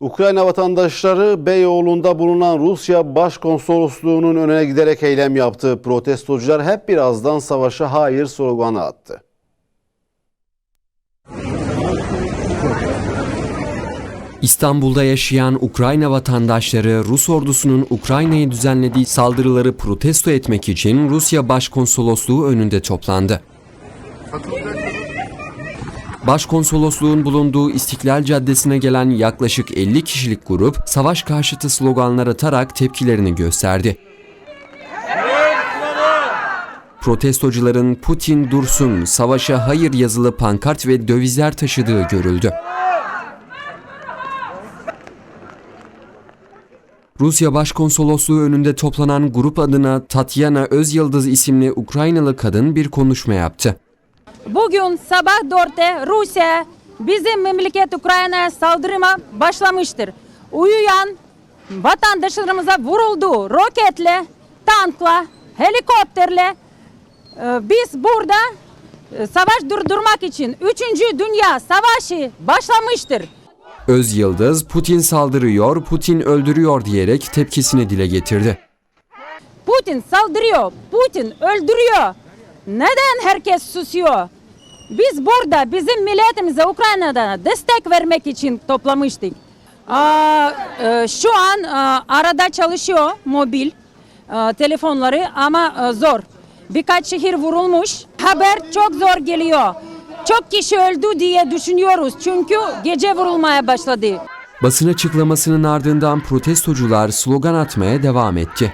Ukrayna vatandaşları Beyoğlu'nda bulunan Rusya Başkonsolosluğu'nun önüne giderek eylem yaptı. Protestocular hep birazdan savaşa hayır sloganı attı. İstanbul'da yaşayan Ukrayna vatandaşları Rus ordusunun Ukrayna'ya düzenlediği saldırıları protesto etmek için Rusya Başkonsolosluğu önünde toplandı. Başkonsolosluğun bulunduğu İstiklal Caddesi'ne gelen yaklaşık 50 kişilik grup savaş karşıtı sloganlar atarak tepkilerini gösterdi. Protestocuların Putin dursun, savaşa hayır yazılı pankart ve dövizler taşıdığı görüldü. Rusya Başkonsolosluğu önünde toplanan grup adına Tatyana Özyıldız isimli Ukraynalı kadın bir konuşma yaptı. Bugün sabah 4'te Rusya bizim memleket Ukrayna'ya saldırıma başlamıştır. Uyuyan vatandaşlarımıza vuruldu roketle, tankla, helikopterle. Ee, Biz burada e, savaş durdurmak için 3. Dünya Savaşı başlamıştır. Özyıldız Putin saldırıyor, Putin öldürüyor diyerek tepkisini dile getirdi. Putin saldırıyor, Putin öldürüyor. Neden herkes susuyor? Biz burada bizim milletimize Ukrayna'da destek vermek için toplamıştık. E, şu an e, arada çalışıyor mobil e, telefonları ama zor. Birkaç şehir vurulmuş. Haber çok zor geliyor. Çok kişi öldü diye düşünüyoruz çünkü gece vurulmaya başladı. Basın açıklamasının ardından protestocular slogan atmaya devam etti.